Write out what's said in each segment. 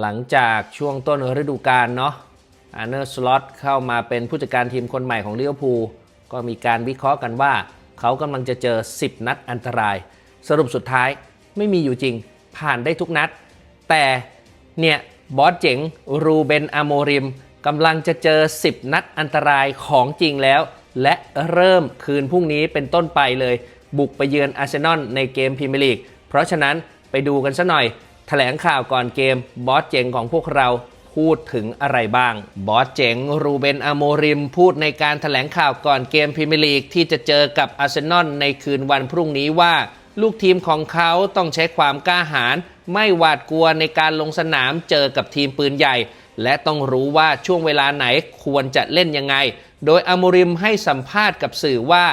หลังจากช่วงต้นฤดูกาลเนาะอาร์เนอร์สล็อตเข้ามาเป็นผู้จัดการทีมคนใหม่ของลิเวอร์พูลก็มีการวิเคราะห์กันว่า เขากำลังจะเจอ 10 นัดอันตราย สรุปสุดท้ายไม่มีอยู่จริงผ่านได้ทุกนัด แต่เนี่ยบอสเจ๋งรูเบนอโมริมกำลังจะเจอ 10 นัดอันตรายของจริงแล้ว และเริ่มคืนพรุ่งนี้เป็นต้นไปเลย บุกไปเยือนอาร์เซนอลในเกมพรีเมียร์ลีกเพราะฉะนั้นไปดูกันซะหน่อย แถลงข่าวก่อนเกมบอสเจ๋งของพวกเราพูดถึงอะไรบ้าง บอสเจ๋ง รูเบนอโมริม พูดในการแถลงข่าวก่อนเกมพรีเมียร์ลีกที่จะเจอกับอาร์เซนอลในคืนวันพรุ่งนี้ว่า ลูกทีมของเขาต้องใช้ความกล้าหาญไม่หวาดกลัวในการลงสนามเจอกับทีมปืนใหญ่ และต้องรู้ว่าช่วงเวลาไหนควรจะเล่นยังไง โดยอโมริมให้สัมภาษณ์กับสื่อว่า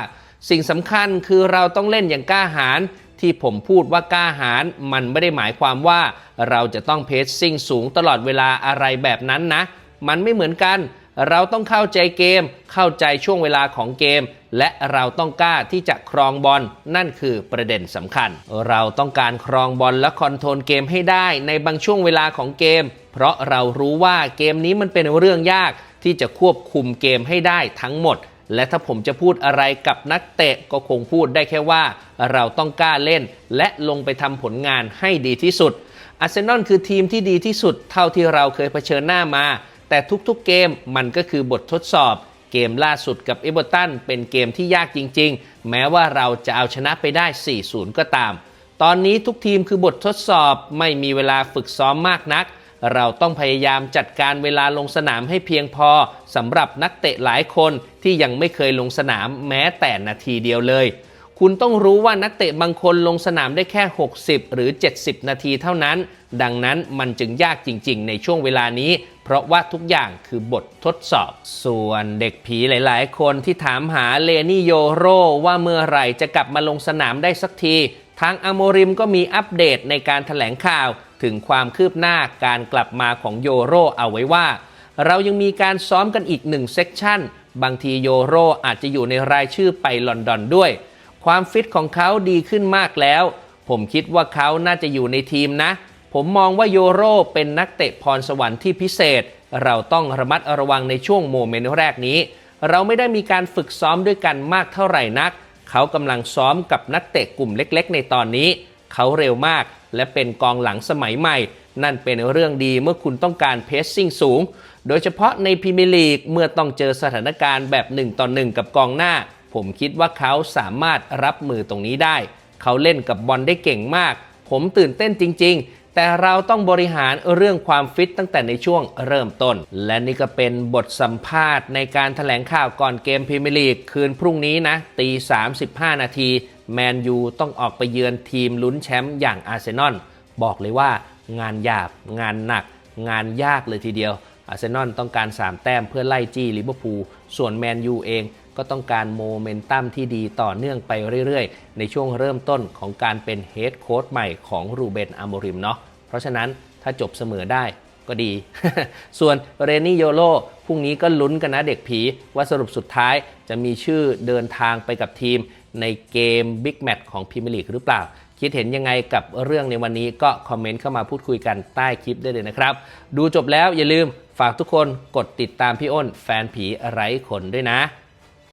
สิ่งสำคัญคือเราต้องเล่นอย่างกล้าหาญ ที่ผมพูดว่ากล้าหาญมันไม่ได้หมายความว่า เราจะต้องเพสซิ่งสูงตลอดเวลาอะไรแบบนั้นนะ มันไม่เหมือนกัน เราต้องเข้าใจเกม เข้าใจช่วงเวลาของเกม และเราต้องกล้าที่จะครองบอลนั่นคือประเด็นสำคัญ เราต้องการครองบอลและคอนโทรลเกมให้ได้ในบางช่วงเวลาของเกม เพราะเรารู้ว่าเกมนี้มันเป็นเรื่องยากที่จะควบคุมเกมให้ได้ทั้งหมด และถ้าผมจะพูดอะไรกับนักเตะก็คงพูดได้แค่ว่า เราต้องกล้าเล่น และลงไปทำผลงานให้ดีที่สุดอาร์เซนอลคือทีมที่ดีที่สุดเท่าที่เราเคยเผชิญหน้ามา แต่ทุกๆเกมมันก็คือบททดสอบ เกมล่าสุดกับเอเวอร์ตันเป็นเกมที่ยากจริง ๆ แม้ว่าเราจะเอาชนะไปได้ 4-0 ก็ตาม ตอนนี้ทุกทีมคือบททดสอบไม่มีเวลาฝึกซ้อมมากนัก เราต้องพยายามจัดการเวลาลงสนามให้เพียงพอสำหรับนักเตะหลายคนที่ยังไม่เคยลงสนามแม้แต่นาทีเดียวเลย คุณต้องรู้ว่านักเตะบางคนลงสนามได้แค่ 60 หรือ 70 นาทีเท่านั้น ดังนั้นมันจึงยากจริง ๆ ในช่วงเวลานี้ เพราะว่าทุกอย่างคือบททดสอบ ส่วนเด็กผีหลาย ๆ คนที่ถามหาเลนี่โยโรว่าเมื่อไหร่จะกลับมาลงสนามได้สักที ทางอโมริมก็มีอัปเดตในการถแถลงข่าว ถึงความคืบหน้าการกลับมาของโยโรเอาไว้ว่า เรายังมีการซ้อมกันอีกหนึ่งเซกชันบางทีโยโรอาจจะอยู่ในรายชื่อไปลอนดอนด้วย ความฟิตของเขาดีขึ้นมากแล้ว ผมคิดว่าเขาน่าจะอยู่ในทีมนะ ผมมองว่าโยโรเป็นนักเตะพรสวรรค์ที่พิเศษ เราต้องระมัดระวังในช่วงโมเมนต์แรกนี้ เราไม่ได้มีการฝึกซ้อมด้วยกันมากเท่าไหร่นัก เขากำลังซ้อมกับนักเตะกลุ่มเล็ก ๆ ในตอนนี้ เขาเร็วมาก และเป็นกองหลังสมัยใหม่ นั่นเป็นเรื่องดีเมื่อคุณต้องการเพสซิ่งสูง โดยเฉพาะในพรีเมียร์ลีกเมื่อต้องเจอสถานการณ์แบบ1ต่อ1กับกองหน้า ผมคิดว่าเขาสามารถรับมือตรงนี้ได้ เขาเล่นกับบอลได้เก่งมาก ผมตื่นเต้นจริง ๆ แต่เราต้องบริหารเรื่องความฟิตตั้งแต่ในช่วงเริ่มต้น และนี่ก็เป็นบทสัมภาษณ์ในการถแถลงข่าวก่อนเกมพรีเมียร์ลีกคืนพรุ่งนี้นะตี35 นาทีแมนยูต้องออกไปเยือนทีมลุ้นแชมป์อย่างอาร์เซนอลบอกเลยว่างานหยาบ งานหนัก งานยากเลยทีเดียวอาร์เซนอลต้องการ 3 แต้มเพื่อไล่จี้ลิเวอร์พูลส่วนแมนยูเอง ก็ต้องการโมเมนตัมที่ดีต่อเนื่องไปเรื่อยๆ ในช่วงเริ่มต้นของการเป็นเฮดโค้ชใหม่ของรูเบนอโมริมเนาะเพราะฉะนั้นถ้าจบเสมอได้ก็ดี ส่วนเรนี่โยโลพรุ่งนี้ก็ลุ้นกันนะเด็กผี ว่าสรุปสุดท้ายจะมีชื่อเดินทางไปกับทีมในเกมบิ๊กแมตช์ของพรีเมียร์ลีกหรือเปล่า คิดเห็นยังไงกับเรื่องในวันนี้ก็คอมเมนต์เข้ามาพูดคุยกันใต้คลิปได้เลยนะครับ ดูจบแล้วอย่าลืมฝากทุกคนกดติดตามพี่อ้นแฟนผีไร้ขนด้วยนะ